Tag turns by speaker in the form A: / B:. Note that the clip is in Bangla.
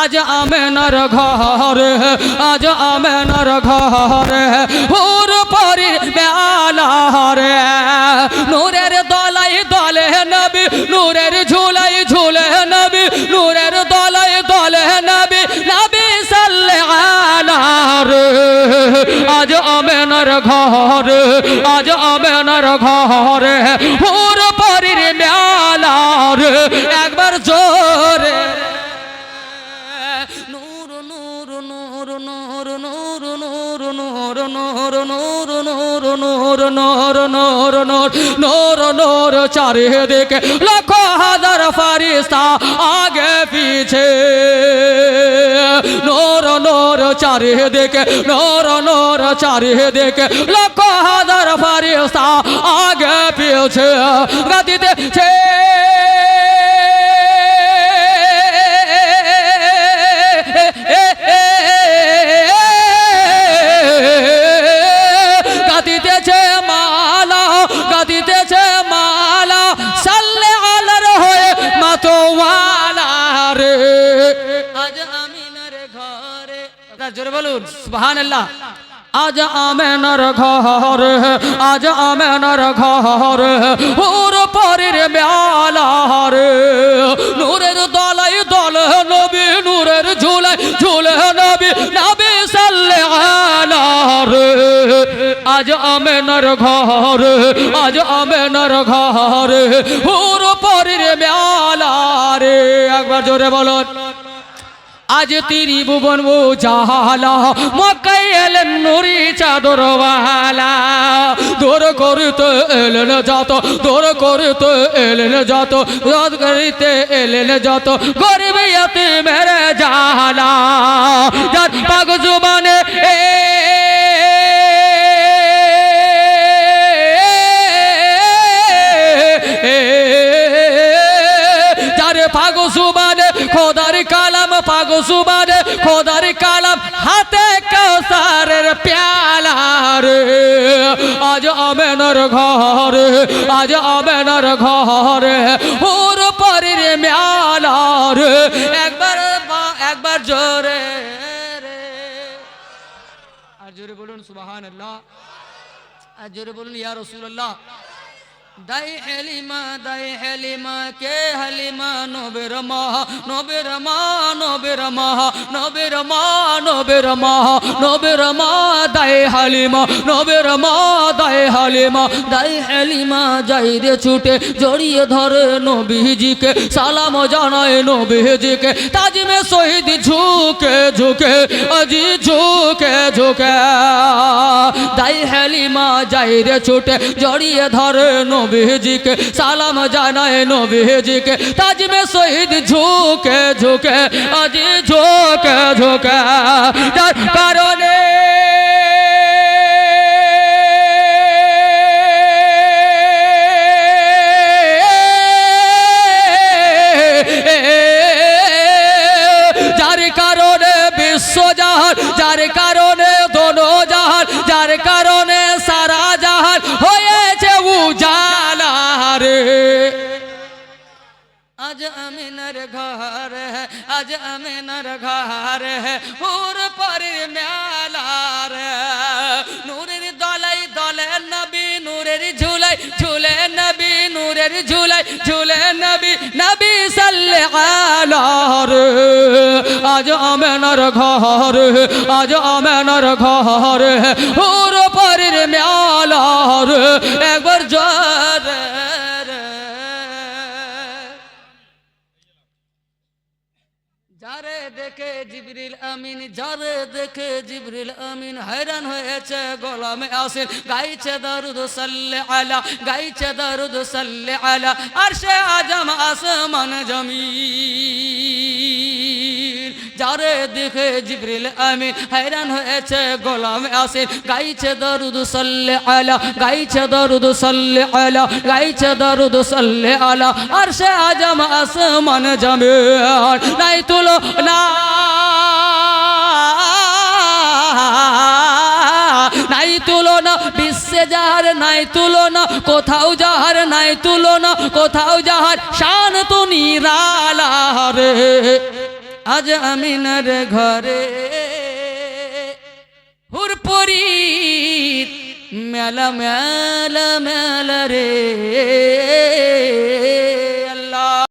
A: আজ আমেনার ঘরে, আজ আমেনার ঘরে, হুর পরি বেলারে নূরের দলাই দলে নবী, নূরের ঝুলাই ঝুলে নবী, নূরের দলাই দলে নবী নবী সাল্লে আলারে আজ আমেনার ঘরে, আজ আমেনার ঘরে, হুর পরির বেলারে একবার জোরে নূর নূর নূর নূর নূর নূর নূর নূর নূর চারিদিকে লক্ষ হাজার ফারিস্তা আগে পিছে নূর নূর চারিদিকে নূর নূর চারিদিকে লক্ষ হাজার ফারিস্তা আগে পিছে গতিতে গাদিতেছে গাদিতেছে মালা, সাল্লে আলার হয়ে মাতোয়ালা রে। আজ আমিনার ঘরে জোরে বলুন, সুবহানাল্লাহ। আজ আমেনার ঘর, আজ আমেনার ঘর ওর পরের বেলারে নূরের আজ আমেনার ঘরে, আজ আমেনার ঘরে। হুর পরের বেলারে একবার জোরে বলুন। আজ তিরি ভুবন ও জাহালা মক্কাই এলেন নুরি চাদরওয়ালা দূর করতে এলেন যত, দূর করতে এলেন যত, রদ করিতে এলেন যত গরিবিয়তে মেরে জাহালা যার পাগ পাগো সুবানে খোদার কালাম, পাগো সুবানে খোদার কালাম, হাতে কৌসারের প্যালার আজ আমেনার ঘরে, আজ আমেনার ঘরে, হুর পরের মেলার একবার একবার জোরে আর জোরে বলুন সুবাহান আল্লাহ আর জোরে বলুন, ইয়া রসুল্লাহ দাই হেলিমা দাই হেলিমা কে হালিমা নবের মা নবের মা নবের মা নবের মা নবের মা নবের মা, দাই হালিমা নবের মা, দাই হালিমা দাই হেলিমা যাই রে ছুটে জড়িয়ে ধরে নবীজিকে, সালাম জানায় নবীজিকে, তাজিমে শহীদ ঝুঁকে ঝুঁকে, আজি ঝুঁকে ঝুঁকে দাই হেলিমা যাই রে ছুটে, জড়িয়ে ধরে নবীজিকে, সালাম জানায় নবীজিকে। তাজমে শহীদ ঝুঁকে ঝুঁকে, আজি ঝুঁকে ঝুঁকে, যার কারণে যার কারণে বিশ্বজাহান যার কারণে আজ আমিনার ঘর হুর পরের মেলার নূরের দলাই দলে নবী, নূরের ঝুলাই ঝুলে নবী, নূরের ঝুলাই ঝুলে নবী নবী সাল্লে আলার আজ আমিনার ঘর আজ আমিনার ঘর হুর পরের মেলার একবার জোর যারে দেখে জিবরিল আমিন যারে দেখে জিবরিল আমিন हैरान হয়েছে গোলামে আসিল গাইছে দরুদ সাল্লে আলা গাইছে দরুদ সাল্লে আলা আরশে আজম আসমান জমিন যারে দেখে জিবরিল আমিন हैरान হয়েছে গোলামে আসিল গাইছে দরুদ সাল্লে আলা গাইছে দরুদ সাল্লে আলা গাইছে দরুদ সাল্লে আলা আরশে আজম আসমান জমিন নাই তুলো না নাই তুলনা বিশ্বে যাহার নাই তুলনা কোথাও যাহার নাই তুলনা কোথাও যাহার শান তো নিরালা রে আজ আমিনার ঘরে হুরপরি মেলা মেলা মেলা রে।